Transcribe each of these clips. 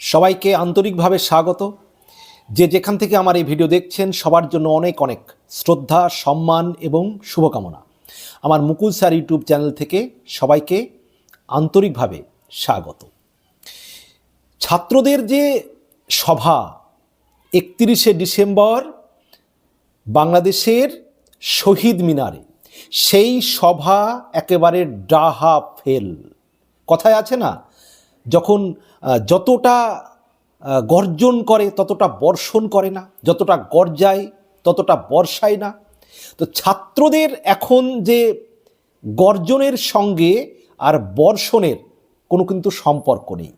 সবাইকে আন্তরিকভাবে স্বাগত। যে যেখান থেকে আমার এই ভিডিও দেখছেন, সবার জন্য অনেক অনেক শ্রদ্ধা, সম্মান এবং শুভকামনা। আমার মুকুল স্যার ইউটিউব চ্যানেল থেকে সবাইকে আন্তরিকভাবে স্বাগত। ছাত্রদের যে সভা, একত্রিশে ডিসেম্বর, বাংলাদেশের শহীদ মিনারে, সেই সভা একেবারে ডাহা ফেল। কথায় আছে না? যখন যতটা গর্জন করে ততটা বর্ষণ করে না, যতটা গর্জায় ততটা বর্ষায় না। তো ছাত্রদের এখন যে গর্জনের সঙ্গে আর বর্ষণের কোনো কিন্তু সম্পর্ক নেই।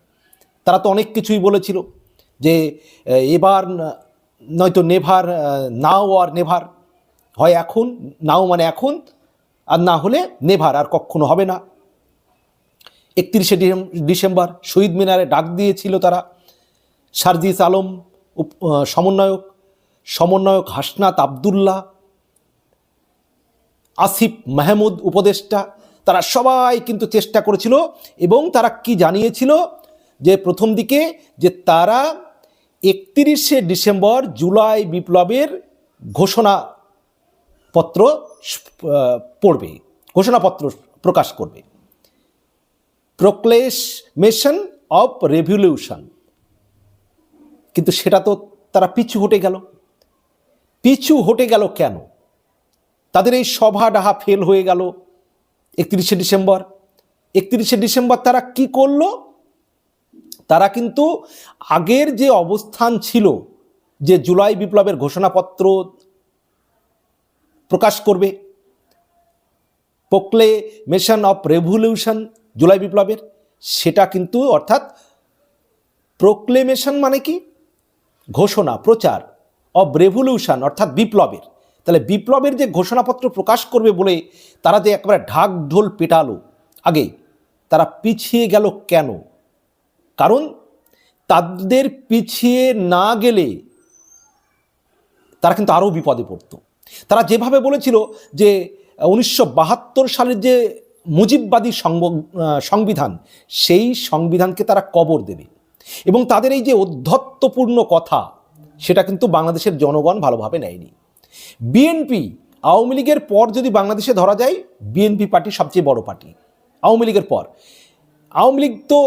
তারা তো অনেক কিছুই বলেছিল যে এবার নয়তো নেভার নাও আর নেভার। হয় এখন, নাও মানে এখন, আর না হলে নেভার, আর কখনো হবে না। একত্রিশে ডিসেম্বর শহীদ মিনারে ডাক দিয়েছিল তারা। সারজিস আলম সমন্বয়ক সমন্বয়ক হাসনাত আবদুল্লাহ, আসিফ মাহমুদ উপদেষ্টা, তারা সবাই কিন্তু চেষ্টা করেছিল এবং তারা কি জানিয়েছিল যে প্রথম দিকে যে তারা একত্রিশে ডিসেম্বর জুলাই বিপ্লবের ঘোষণাপত্র পড়বে, ঘোষণাপত্র প্রকাশ করবে। প্রোক্লেশমেশন অফ রেভলিউশন কিন্তু সেটা তো তারা পিছু হটে গেল। পিছু হটে গেল কেন? তাদের এই সভা ডাহা ফেল হয়ে গেল একত্রিশে ডিসেম্বর। একত্রিশে ডিসেম্বর তারা কি করল? তারা কিন্তু আগের যে অবস্থান ছিল, যে জুলাই বিপ্লবের ঘোষণাপত্র প্রকাশ করবে প্রোক্লেমেশন অফ রেভলিউশন জুলাই বিপ্লবের, সেটা কিন্তু অর্থাৎ প্রোক্লেমেশন মানে কি? ঘোষণা, প্রচার অব রেভলিউশন অর্থাৎ বিপ্লবের। তাহলে বিপ্লবের যে ঘোষণাপত্র প্রকাশ করবে বলে তারা যে একবারে ঢাক ঢোল পেটালো, আগে তারা পিছিয়ে গেল কেন? কারণ তাদের পিছিয়ে না গেলে তারা কিন্তু আরও বিপদে পড়তো। তারা যেভাবে বলেছিল যে উনিশশো বাহাত্তর সালের যে মুজিববাদী সংবিধান, সেই সংবিধানকে তারা কবর দেবে। এবং তাদের এই যে অধ্যত্বপূর্ণ কথা, সেটা কিন্তু বাংলাদেশের জনগণ ভালোভাবে নেয়নি। বিএনপি, আওয়ামী লীগের পর যদি বাংলাদেশে ধরা যায়, বিএনপি পার্টি সবচেয়ে বড় পার্টি। আওয়ামী লীগের পর। আওয়ামী লীগ তো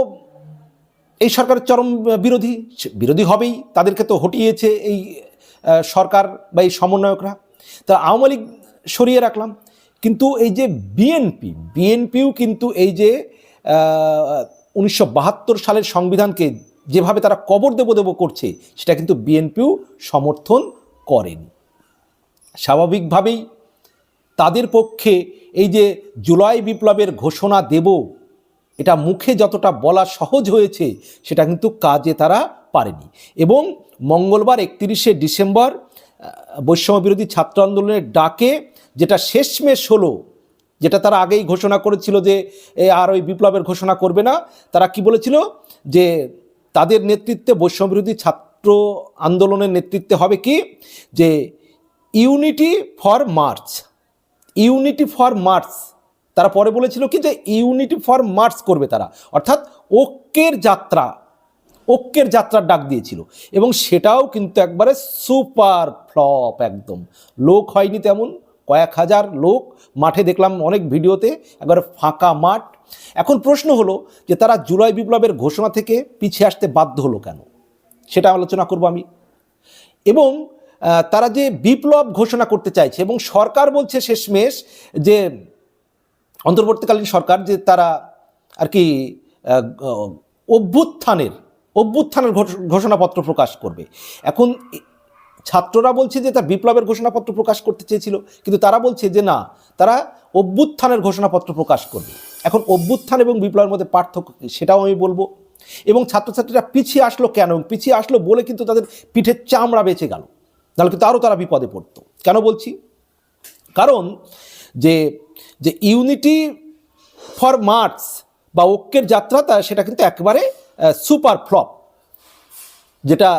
এই সরকারের চরম বিরোধী বিরোধী হবেই, তাদেরকে তো হটিয়েছে এই সরকার বা এই সমন্বয়করা। তা আওয়ামী লীগ সরিয়ে রাখলাম। কিন্তু এই যে বিএনপি বিএনপিও কিন্তু এই যে উনিশশো বাহাত্তর সালের সংবিধানকে যেভাবে তারা কবর দেব দেব করছে, সেটা কিন্তু বিএনপিও সমর্থন করেনি। স্বাভাবিকভাবেই তাদের পক্ষে এই যে জুলাই বিপ্লবের ঘোষণা দেব, এটা মুখে যতটা বলা সহজ হয়েছে, সেটা কিন্তু কাজে তারা পারেনি। এবং মঙ্গলবার একত্রিশে ডিসেম্বর বৈষম্য বিরোধী ছাত্র আন্দোলনের ডাকে যেটা শেষমেশ হলো, যেটা তারা আগেই ঘোষণা করেছিল যে আর ওই বিপ্লবের ঘোষণা করবে না, তারা কি বলেছিল? যে তাদের নেতৃত্বে বৈষম্য বিরোধী ছাত্র আন্দোলনের নেতৃত্বে হবে কি? যে unity for march, unity for march, তারা পরে বলেছিল কি যে ইউনিটি ফর মার্চ করবে তারা। অর্থাৎ ঐক্যের যাত্রা, ঐক্যের যাত্রার ডাক দিয়েছিল। এবং সেটাও কিন্তু একবারে সুপার ফ্লপ একদম। লোক হয়নি তেমন কয়েক হাজার লোক মাঠে দেখলাম অনেক ভিডিওতে, একবারে ফাঁকা মাঠ। এখন প্রশ্ন হলো যে তারা জুলাই বিপ্লবের ঘোষণা থেকে পিছিয়ে আসতে বাধ্য হলো কেন? সেটা আলোচনা করব আমি। এবং তারা যে বিপ্লব ঘোষণা করতে চাইছে এবং সরকার বলছে শেষমেশ যে, অন্তর্বর্তীকালীন সরকার যে তারা আর কি অভ্যুত্থানের অভ্যুত্থানের ঘোষণাপত্র প্রকাশ করবে। এখন ছাত্ররা বলছে যে তার বিপ্লবের ঘোষণাপত্র প্রকাশ করতে চেয়েছিল, কিন্তু তারা বলছে যে না, তারা অভ্যুত্থানের ঘোষণাপত্র প্রকাশ করবে। এখন অভ্যুত্থান এবং বিপ্লবের মধ্যে পার্থক্য কী, সেটাও আমি বলব। এবং ছাত্রছাত্রীরা পিছিয়ে আসলো কেন পিছিয়ে আসলো বলে কিন্তু তাদের পিঠের চামড়া বেঁচে গেল। তাহলে কিন্তু আরও তারা বিপদে পড়তো। কেন বলছি? কারণ যে যে ইউনিটি ফর মার্চ বা ঐক্যের যাত্রা তা সেটা কিন্তু একেবারে সুপার ফ্লপ। যেটা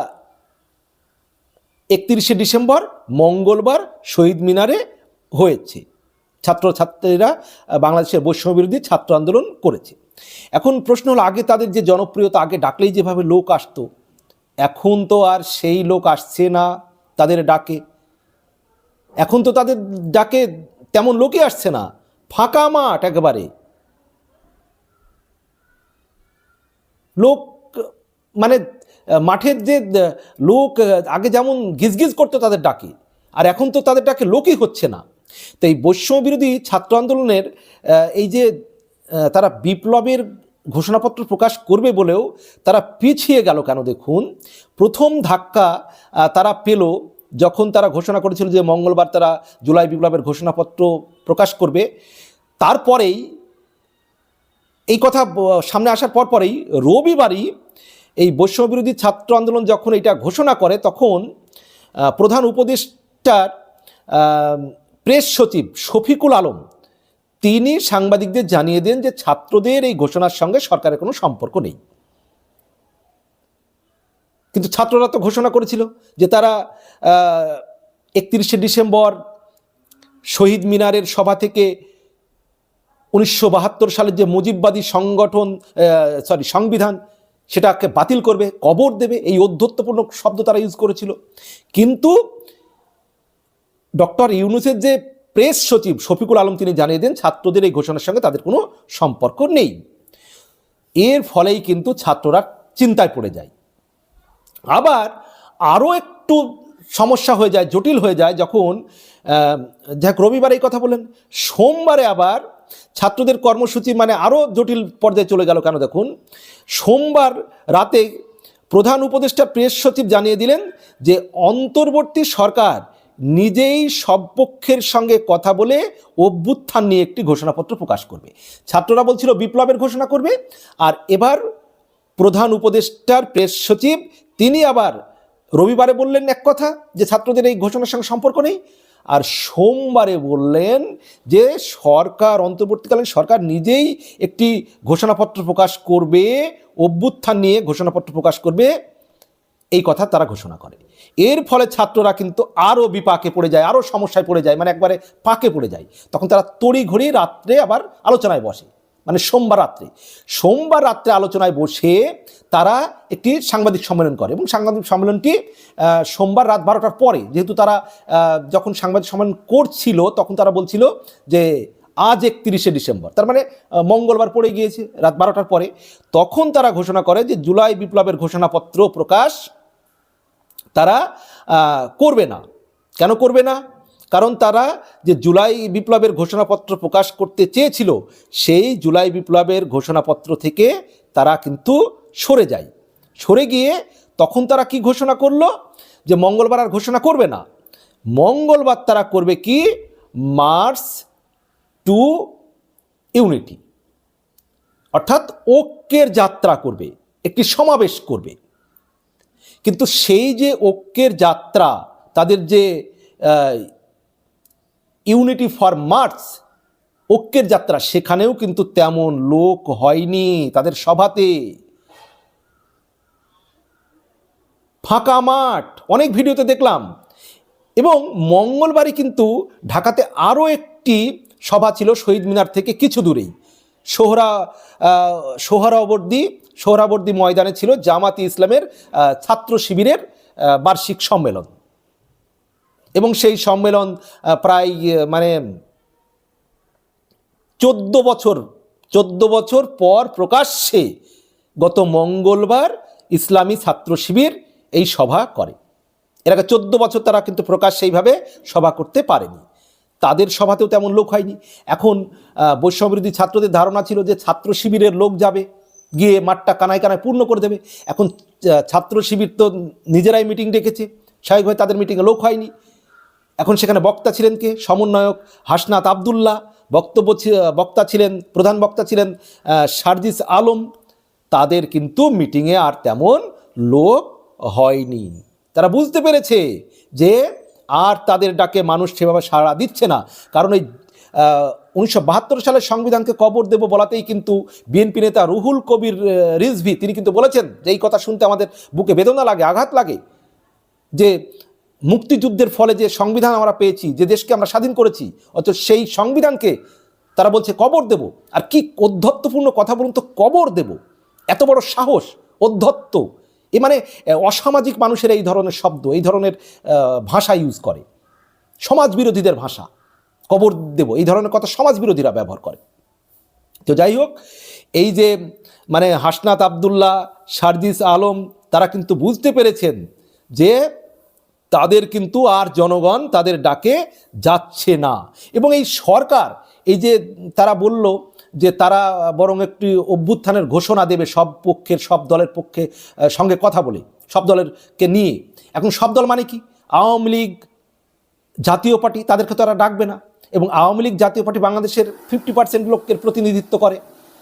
একত্রিশে ডিসেম্বর মঙ্গলবার শহীদ মিনারে হয়েছে। ছাত্রছাত্রীরা বাংলাদেশের বৈষম্য বিরোধী ছাত্র আন্দোলন করেছে। এখন প্রশ্ন হলো, আগে তাদের যে জনপ্রিয়তা, আগে ডাকলেই যেভাবে লোক আসতো, এখন তো আর সেই লোক আসছে না তাদের ডাকে। এখন তো তাদের ডাকে তেমন লোকই আসছে না, ফাঁকা মাঠ একেবারে। লোক মানে মাঠের যে লোক আগে যেমন গিজগিজ করতো তাদের ডাকে, আর এখন তো তাদের ডাকে লোকই হচ্ছে না। তো এই বৈষম্য বিরোধী ছাত্র আন্দোলনের এই যে তারা বিপ্লবের ঘোষণাপত্র প্রকাশ করবে বলেও তারা পিছিয়ে গেল কেন দেখুন? প্রথম ধাক্কা তারা পেল যখন তারা ঘোষণা করেছিল যে মঙ্গলবার তারা জুলাই বিপ্লবের ঘোষণাপত্র প্রকাশ করবে। তারপরেই, এই কথা সামনে আসার পর পরেই রবিবারই এই বৈষম্য বিরোধী ছাত্র আন্দোলন যখন এটা ঘোষণা করে, তখন প্রধান উপদেষ্টার প্রেস সচিব শফিকুল আলম, তিনি সাংবাদিকদের জানিয়ে দেন যে ছাত্রদের এই ঘোষণার সঙ্গে সরকারের কোনো সম্পর্ক নেই। কিন্তু ছাত্ররা তো ঘোষণা করেছিল যে তারা একত্রিশে ডিসেম্বর শহীদ মিনারের সভা থেকে উনিশশো বাহাত্তর সালের যে মুজিববাদী সংগঠন সরি সংবিধান সেটাকে বাতিল করবে, কবর দেবে, এই অধ্যত্বপূর্ণ শব্দ তারা ইউজ করেছিল। কিন্তু ডক্টর ইউনুসের যে প্রেস সচিব শফিকুল আলম তিনি জানিয়ে দেন, ছাত্রদের এই ঘোষণার সঙ্গে তাদের কোনো সম্পর্ক নেই। এর ফলেই কিন্তু ছাত্ররা চিন্তায় পড়ে যায়। আবার আরও একটু সমস্যা হয়ে যায়, জটিল হয়ে যায়, যখন যাক রবিবার এই কথা বলেন সোমবারে আবার ছাত্রদের কর্মসূচি মানে আরও জটিল পর্যায়ে চলে গেল কেন দেখুন? সোমবার রাতে প্রধান উপদেষ্টা প্রেস সচিব জানিয়ে দিলেন যে অন্তর্বর্তী সরকার নিজেই সব পক্ষের সঙ্গে কথা বলে অভ্যুত্থান নিয়ে একটি ঘোষণাপত্র প্রকাশ করবে। ছাত্ররা বলছিল বিপ্লবের ঘোষণা করবে আর এবার প্রধান উপদেষ্টার প্রেস সচিব তিনি আবার রবিবারে বললেন এক কথা যে ছাত্রদের এই ঘোষণার সঙ্গে সম্পর্ক নেই। আর সোমবারে বললেন যে সরকার, অন্তর্বর্তীকালীন সরকার নিজেই একটি ঘোষণাপত্র প্রকাশ করবে, অভ্যুত্থান নিয়ে ঘোষণাপত্র প্রকাশ করবে, এই কথা তারা ঘোষণা করে। এর ফলে ছাত্ররা কিন্তু আরও বিপাকে পড়ে যায় আরও সমস্যায় পড়ে যায় মানে একবারে পাকে পড়ে যায়। তখন তারা তড়িঘড়ি রাত্রে আবার আলোচনায় বসে। মানে সোমবার রাত্রে। সোমবার রাত্রে আলোচনায় বসে তারা একটি সাংবাদিক সম্মেলন করে এবং সাংবাদিক সম্মেলনটি সোমবার রাত বারোটার পরে যেহেতু তারা যখন সাংবাদিক সম্মেলন করছিল তখন তারা বলছিল যে আজ একত্রিশে ডিসেম্বর। তার মানে মঙ্গলবার পড়ে গিয়েছে রাত বারোটার পরে। তখন তারা ঘোষণা করে যে জুলাই বিপ্লবের ঘোষণাপত্র প্রকাশ তারা করবে না। কেন করবে না? কারণ তারা যে জুলাই বিপ্লবের ঘোষণাপত্র প্রকাশ করতে চেয়েছিল, সেই জুলাই বিপ্লবের ঘোষণাপত্র থেকে তারা কিন্তু সরে যায়। সরে গিয়ে তখন তারা কি ঘোষণা করল? যে মঙ্গলবার আর ঘোষণা করবে না। মঙ্গলবার তারা করবে কি? March to unity. অর্থাৎ ঐক্যের যাত্রা করবে, একটি সমাবেশ করবে। কিন্তু সেই যে ঐক্যের যাত্রা, তাদের যে ইউনিটি ফর মার্চ, ঐক্যের যাত্রা। সেখানেও কিন্তু তেমন লোক হয়নি তাদের সভাতে। ফাঁকা মাঠ, অনেক ভিডিওতে দেখলাম। এবং মঙ্গলবারই কিন্তু ঢাকাতে আরও একটি সভা ছিল শহীদ মিনার থেকে কিছু দূরেই। সোহরা সোহরাবর্দী সোহরাবর্দী ময়দানে ছিল জামাতি ইসলামের ছাত্র শিবিরের বার্ষিক সম্মেলন। এবং সেই সম্মেলন প্রায় মানে চোদ্দ বছর চোদ্দ বছর পর প্রকাশ্যে গত মঙ্গলবার ইসলামী ছাত্র শিবির এই সভা করে। এর চোদ্দ বছর তারা কিন্তু প্রকাশ্যে এইভাবে সভা করতে পারেনি। তাদের সভাতেও তেমন লোক হয়নি। এখন বৈষম্যবিরোধী ছাত্রদের ধারণা ছিল যে ছাত্র শিবিরের লোক যাবে, গিয়ে মাঠটা কানায় কানায় পূর্ণ করে দেবে। এখন ছাত্র শিবির তো নিজেরাই মিটিং ডেকেছে। স্বাভাবিকভাবে তাদের মিটিংয়ে লোক হয়নি। এখন সেখানে বক্তা ছিলেন কে? সমন্বয়ক হাসনাত আবদুল্লাহ। বক্তব্য বক্তা ছিলেন, প্রধান বক্তা ছিলেন সার্জিস আলম। তাদের কিন্তু মিটিংয়ে আর তেমন লোক হয়নি। তারা বুঝতে পেরেছে যে আর তাদের ডাকে মানুষ সেভাবে সাড়া দিচ্ছে না। কারণ এই উনিশশো বাহাত্তর সালের সংবিধানকে কবর দেব বলাতেই কিন্তু বিএনপি নেতা রুহুল কবির রিজভি, তিনি কিন্তু বলেছেন যে এই কথা শুনতে আমাদের বুকে বেদনা লাগে, আঘাত লাগে। যে মুক্তিযুদ্ধের ফলে যে সংবিধান আমরা পেয়েছি, যে দেশকে আমরা স্বাধীন করেছি, অথচ সেই সংবিধানকে তারা বলছে কবর দেব। আর কি অধ্যত্বপূর্ণ কথা বলুন তো, কবর দেব। এত বড় সাহস, অধ্যত্ত। এ মানে অসামাজিক মানুষের এই ধরনের শব্দ, এই ধরনের ভাষা ইউজ করে। সমাজ বিরোধীদের ভাষা, কবর দেব। এই ধরনের কথা সমাজ বিরোধীরা ব্যবহার করে। তো যাই হোক, এই যে মানে হাসনাত আবদুল্লাহ সারজিস আলম, তারা কিন্তু বুঝতে পেরেছেন যে তাদের কিন্তু আর জনগণ তাদের ডাকে যাচ্ছে না। এবং এই সরকার, এই যে তারা বলল যে তারা বরং একটি অভ্যুত্থানের ঘোষণা দেবে সব পক্ষের, সব দলের পক্ষে সঙ্গে কথা বলে, সব দলেরকে নিয়ে। এখন সব দল মানে কি? আওয়ামী লীগ জাতীয় পার্টি, তাদেরকে তারা ডাকবে না। এবং আওয়ামী লীগ জাতীয় পার্টি বাংলাদেশের ফিফটি পার্সেন্ট লোকের প্রতিনিধিত্ব করে।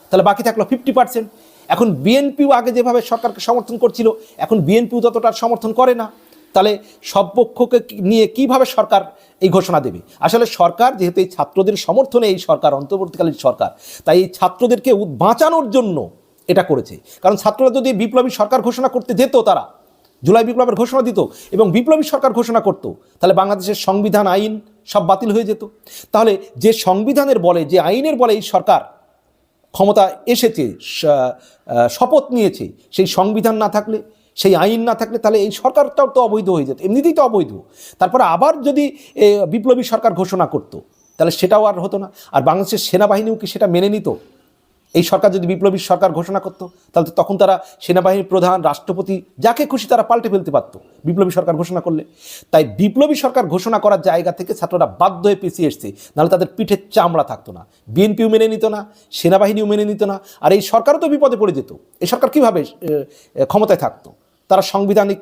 তাহলে বাকি থাকল ফিফটি পার্সেন্ট। এখন বিএনপিও আগে যেভাবে সরকারকে সমর্থন করছিল, এখন বিএনপিও ততটা সমর্থন করে না। তাহলে সব পক্ষকে নিয়ে কীভাবে সরকার এই ঘোষণা দেবে? আসলে সরকার যেহেতু এই ছাত্রদের সমর্থনে এই সরকার, অন্তর্বর্তীকালীন সরকার, তাই এই ছাত্রদেরকে বাঁচানোর জন্য এটা করেছে। কারণ ছাত্ররা যদি বিপ্লবী সরকার ঘোষণা করতে যেত তারা, জুলাই বিপ্লবের ঘোষণা দিত এবং বিপ্লবী সরকার ঘোষণা করত, তাহলে বাংলাদেশের সংবিধান, আইন সব বাতিল হয়ে যেত। তাহলে যে সংবিধানের বলে, যে আইনের বলে এই সরকার ক্ষমতা এসেছে শপথ নিয়েছে, সেই সংবিধান না থাকলে সেই আইন না থাকলে তাহলে এই সরকারটাও তো অবৈধ হয়ে যেত। এমনিতেই তো অবৈধ। তারপরে আবার যদি বিপ্লবী সরকার ঘোষণা করতো, তাহলে সেটাও আর হতো না। আর বাংলাদেশের সেনাবাহিনীও কি সেটা মেনে নিত? এই সরকার যদি বিপ্লবী সরকার ঘোষণা করতো, তাহলে তো তখন তারা সেনাবাহিনীর প্রধান, রাষ্ট্রপতি, যাকে খুশি তারা পাল্টে ফেলতে পারতো বিপ্লবী সরকার ঘোষণা করলে। তাই বিপ্লবী সরকার ঘোষণা করার জায়গা থেকে ছাত্ররা বাধ্য হয়ে পিছিয়ে এসছে। নাহলে তাদের পিঠের চামড়া থাকতো না। বিএনপিও মেনে নিত না, সেনাবাহিনীও মেনে নিত না, আর এই সরকারও তো বিপদে পড়ে যেত। এই সরকার কীভাবে ক্ষমতায় থাকতো? তারা সাংবিধানিক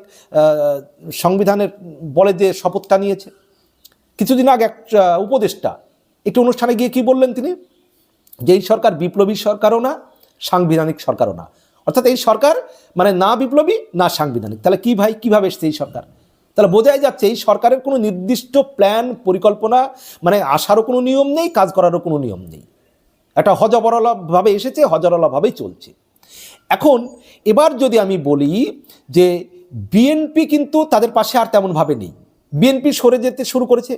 সংবিধানের বলে যে শপথটা নিয়েছে কিছুদিন আগে এক উপদেষ্টা একটি অনুষ্ঠানে গিয়ে কি বললেন তিনি? যে এই সরকার বিপ্লবী সরকারও না, সাংবিধানিক সরকারও না। অর্থাৎ এই সরকার মানে না বিপ্লবী, না সাংবিধানিক। তাহলে কি ভাই, কীভাবে এসছে এই সরকার? তাহলে বোঝাই যাচ্ছে এই সরকারের কোনো নির্দিষ্ট প্ল্যান, পরিকল্পনা মানে আসারও কোনো নিয়ম নেই, কাজ করারও কোনো নিয়ম নেই। একটা হজবরলভাবে এসেছে, হজরলাভাবেই চলছে। এখন এবার যদি আমি বলি যে বিএনপি কিন্তু তাদের পাশে আর তেমনভাবে নেই। বিএনপি সরে যেতে শুরু করেছে।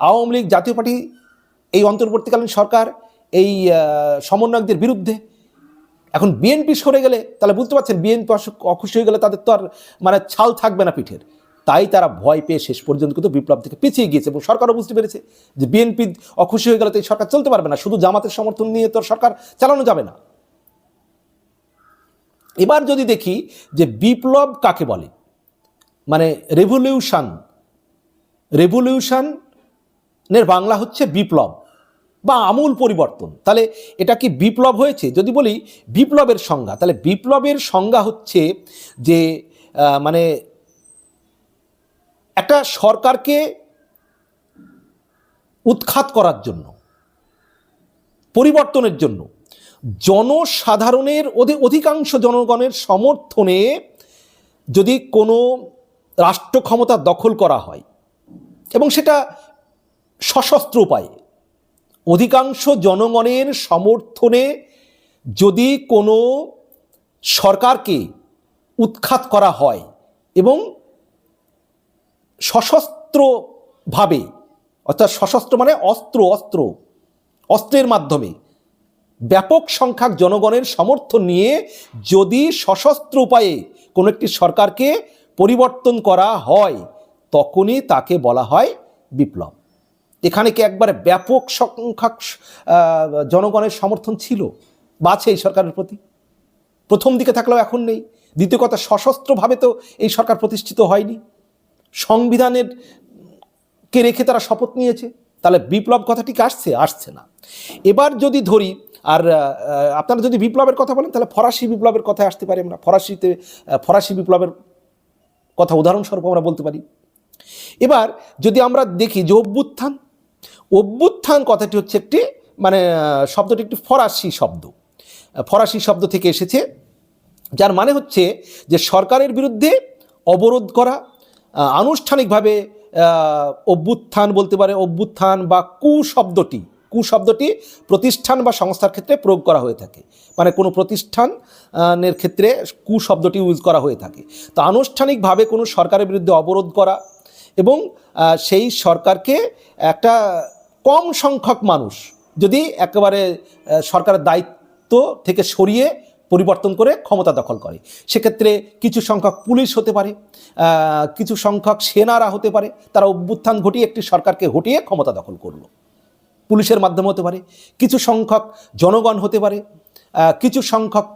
আওয়ামী লীগ, জাতীয় পার্টি, এই অন্তর্বর্তীকালীন সরকার, এই সমন্বয়কদের বিরুদ্ধে। এখন বিএনপি সরে গেলে তাহলে বুঝতে পারছেন বিএনপি অখুশি হয়ে গেলে তাদের তো আর মানে ছাল থাকবে না পিঠের। তাই তারা ভয় পেয়ে শেষ পর্যন্ত কিন্তু বিপ্লব থেকে পিছিয়ে গিয়েছে এবং সরকারও বুঝতে পেরেছে যে বিএনপি অখুশি হয়ে গেলে তো এই সরকার চলতে পারবে না। শুধু জামাতের সমর্থন নিয়ে তো সরকার চালানো যাবে না। এবার যদি দেখি যে বিপ্লব কাকে বলে? মানে রেভলিউশন রেভলিউশনের বাংলা হচ্ছে বিপ্লব বা আমূল পরিবর্তন। তাহলে এটা কি বিপ্লব হয়েছে? যদি বলি বিপ্লবের সংজ্ঞা, তাহলে বিপ্লবের সংজ্ঞা হচ্ছে যে মানে একটা সরকারকে উৎখাত করার জন্য, পরিবর্তনের জন্য জনসাধারণের অধি- অধিকাংশ জনগণের সমর্থনে যদি কোনো রাষ্ট্র ক্ষমতা দখল করা হয়, এবং সেটা সশস্ত্র উপায়ে, অধিকাংশ জনগণের সমর্থনে যদি কোনো সরকারকে উৎখাত করা হয় এবং সশস্ত্রভাবে, অর্থাৎ সশস্ত্র মানে অস্ত্র অস্ত্র, অস্ত্রের মাধ্যমে ব্যাপক সংখ্যক জনগণের সমর্থন নিয়ে যদি সশস্ত্র উপায়ে কোনো একটি সরকারকে পরিবর্তন করা হয়, তখনই তাকে বলা হয় বিপ্লব। এখানে কি একবারে ব্যাপক সংখ্যক জনগণের সমর্থন ছিল বা আছে এই সরকারের প্রতি? প্রথম দিকে থাকলেও এখন নেই। দ্বিতীয় কথা, সশস্ত্রভাবে তো এই সরকার প্রতিষ্ঠিত হয়নি। সংবিধানের কে রেখে তারা শপথ নিয়েছে? তাহলে বিপ্লব কথাটি আসছে? আসছে না। এবার যদি ধরি, আর আপনারা যদি বিপ্লবের কথা বলেন, তাহলে ফরাসি বিপ্লবের কথায় আসতে পারি আমরা। ফরাসিতে ফরাসি বিপ্লবের কথা উদাহরণস্বরূপ আমরা বলতে পারি। এবার যদি আমরা দেখি যে অভ্যুত্থান অভ্যুত্থান কথাটি হচ্ছে একটি মানে শব্দটি একটি ফরাসি শব্দ। ফরাসি শব্দ থেকে এসেছে, যার মানে হচ্ছে যে সরকারের বিরুদ্ধে অবরোধ করা আনুষ্ঠানিকভাবে অভ্যুত্থান বলতে পারে, অভ্যুত্থান বা কু শব্দটি কু শব্দটি প্রতিষ্ঠান বা সংস্থার ক্ষেত্রে প্রয়োগ করা হয়ে থাকে। মানে কোনো প্রতিষ্ঠানের ক্ষেত্রে কু শব্দটি ইউজ করা হয়ে থাকে। তো আনুষ্ঠানিকভাবে কোনো সরকারের বিরুদ্ধে অবরোধ করা এবং সেই সরকারকে একটা কম সংখ্যক মানুষ যদি একেবারে সরকারের দায়িত্ব থেকে সরিয়ে পরিবর্তন করে ক্ষমতা দখল করে। সেক্ষেত্রে কিছু সংখ্যক পুলিশ হতে পারে কিছু সংখ্যক সেনারা হতে পারে, তারা অভ্যুত্থান ঘটিয়ে একটি সরকারকে হটিয়ে ক্ষমতা দখল করল। পুলিশের মাধ্যমে হতে পারে, কিছু সংখ্যক জনগণ হতে পারে কিছু সংখ্যক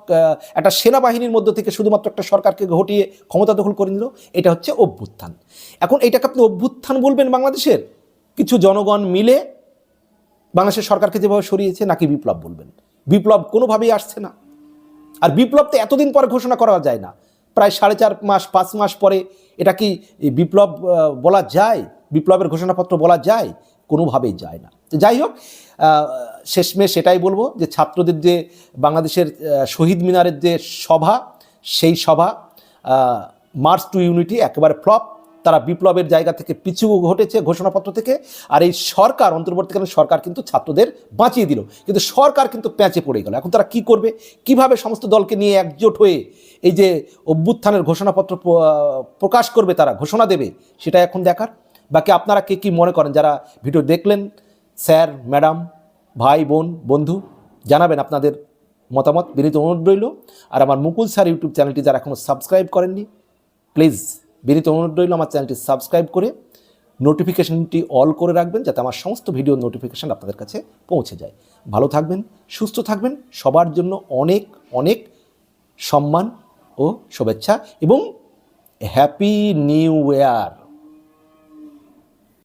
একটা সেনাবাহিনীর মধ্য থেকে শুধুমাত্র একটা সরকারকে ঘটিয়ে ক্ষমতা দখল করে নিল, এটা হচ্ছে অভ্যুত্থান। এখন এটাকে আপনি অভ্যুত্থান বলবেন বাংলাদেশের? কিছু জনগণ মিলে বাংলাদেশের সরকারকে যেভাবে সরিয়েছে, নাকি বিপ্লব বলবেন? বিপ্লব কোনোভাবেই আসছে না। আর বিপ্লব তো এতদিন পরে ঘোষণা করা যায় না। প্রায় সাড়ে চার মাস, পাঁচ মাস পরে এটা কি বিপ্লব বলা যায়? বিপ্লবের ঘোষণাপত্র বলা যায়? কোনোভাবেই যায় না। যাই হোক শেষমে সেটাই বলব যে ছাত্রদের যে বাংলাদেশের শহীদ মিনারের যে সভা, সেই সভা মার্চ টু ইউনিটি একেবারে ফ্লপ তারা বিপ্লবের জায়গা থেকে পিছু ঘটেছে ঘোষণাপত্র থেকে, আর এই সরকার, অন্তর্বর্তীকালীন সরকার কিন্তু ছাত্রদের বাঁচিয়ে দিল। কিন্তু সরকার কিন্তু প্যাঁচে পড়ে গেল। এখন তারা কি করবে? কীভাবে সমস্ত দলকে নিয়ে একজোট হয়ে এই যে অভ্যুত্থানের ঘোষণাপত্র প্রকাশ করবে তারা, ঘোষণা দেবে, সেটা এখন দেখার? বাকি আপনারা কে কি মনে করেন? যারা ভিডিও দেখলেন, স্যার, ম্যাডাম, ভাই, বোন, বন্ধু, জানাবেন আপনাদের মতামত। বিনীত অনুরোধ রইল। আর আমার মুকুল স্যার ইউটিউব চ্যানেলটি যারা এখনও সাবস্ক্রাইব করেননি, প্লিজ বিনীত অনুরোধ রইল আমার চ্যানেলটি সাবস্ক্রাইব করে নোটিফিকেশনটি অল করে রাখবেন যাতে আমার সমস্ত ভিডিও নোটিফিকেশান আপনাদের কাছে পৌঁছে যায়। ভালো থাকবেন, সুস্থ থাকবেন, সবার জন্য অনেক অনেক সম্মান ও শুভেচ্ছা এবং হ্যাপি নিউ ইয়ার